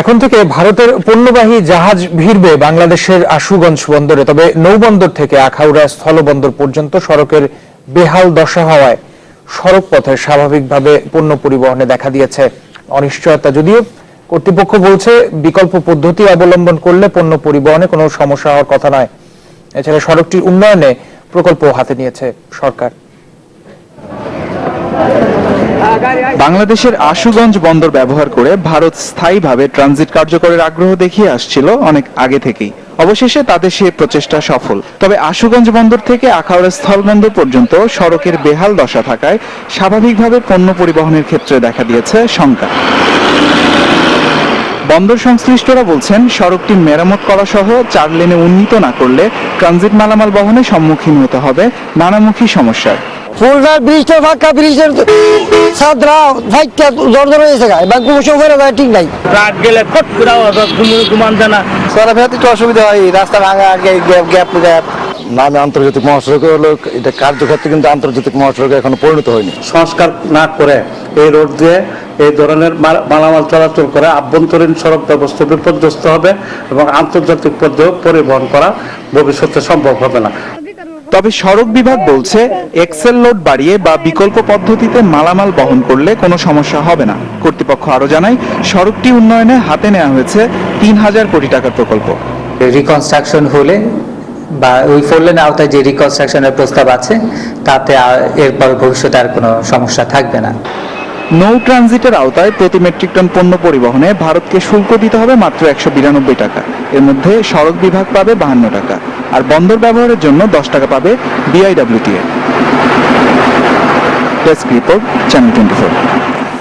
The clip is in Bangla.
এখন থেকে ভারতের পণ্যবাহী জাহাজ ভিড়বে বাংলাদেশের আশুগঞ্জ বন্দরে, তবে নৌবন্দর থেকে আখাউড়া স্থলবন্দর পর্যন্ত সড়কের বেহাল দশা হওয়ায় সড়ক পথে স্বাভাবিকভাবে পণ্য পরিবহনে দেখা দিয়েছে অনিশ্চয়তা। যদিও কর্তৃপক্ষ বলছে বিকল্প পদ্ধতি অবলম্বন করলে পণ্য পরিবহনে কোনো সমস্যা হওয়ার কথা নয়। এছাড়া সড়কটির উন্নয়নে প্রকল্প হাতে নিয়েছে সরকার। বাংলাদেশের আশুগঞ্জ বন্দর ব্যবহার করে ভারত স্থায়ীভাবে ট্রানজিট কার্যকরের আগ্রহ দেখিয়ে আসছিল অনেক আগে থেকেই। অবশেষে তাদের সে প্রচেষ্টা সফল। তবে আশুগঞ্জ বন্দর থেকে আখাউড়া স্থলবন্দর পর্যন্ত সড়কের বেহাল দশা থাকায় স্বাভাবিকভাবে পণ্য পরিবহনের ক্ষেত্রে দেখা দিয়েছে শঙ্কা। বন্দর সংশ্লিষ্টরা বলছেন, সড়কটি মেরামত করা সহ চার লেনে উন্নীত না করলে ট্রানজিট মালামাল বহনে সম্মুখীন হতে হবে নানামুখী সমস্যার ফুলদার ব্রিজটা ফাঁকা ব্রিজের সাদরা ফাইটটা দরদর হয়েছে গায়ে বা কোনো সময় গায়ে ঠিক নাই। ট্রাক গেলে ফট করে আওয়াজ ঘুম- ঘুমান যায় চলাফেরাতে একটু অসুবিধা হয় রাস্তা ভাঙা গ্যাপ গ্যাপ গ্যাপ। নামে আন্তর্জাতিক মহাসড়ক হলো এটা কার্যক্ষেত্রে কিন্তু আন্তর্জাতিক মহাসড়কে এখনও পরিণত হয়নি। সংস্কার না করে এই রোড দিয়ে এই ধরনের মাল- মালামাল চলাচল করে আভ্যন্তরীণ সড়ক ব্যবস্থা বিপর্যস্ত হবে এবং আন্তর্জাতিক পর্যায়ে পরিবহন করা ভবিষ্যতে সম্ভব হবে না। তবে সড়ক বিভাগ বলছে এক্সেল লোড বাড়িয়ে বা বিকল্প পদ্ধতিতে মালামাল বহন করলে কোনো সমস্যা হবে না। কর্তৃপক্ষ আরও জানায়, সড়কটি উন্নয়নে হাতে নেওয়া হয়েছে তিন হাজার কোটি টাকার প্রকল্প। রিকনস্ট্রাকশন হলে বা ওই ফোর লেনের আওতায় যে রিকনস্ট্রাকশনের প্রস্তাব আছে, তাতে এরপর ভবিষ্যতে আর কোনো সমস্যা থাকবে না। নৌ ট্রানজিটের আওতায় প্রতি মেট্রিক টন পণ্য পরিবহনে ভারতকে শুল্ক দিতে হবে মাত্র একশো বিরানব্বই টাকা। এর মধ্যে সড়ক বিভাগ পাবে বাহান্ন টাকা, আর বন্দর ব্যবহারের জন্য দশ টাকা পাবে BIWTA desk report channel twenty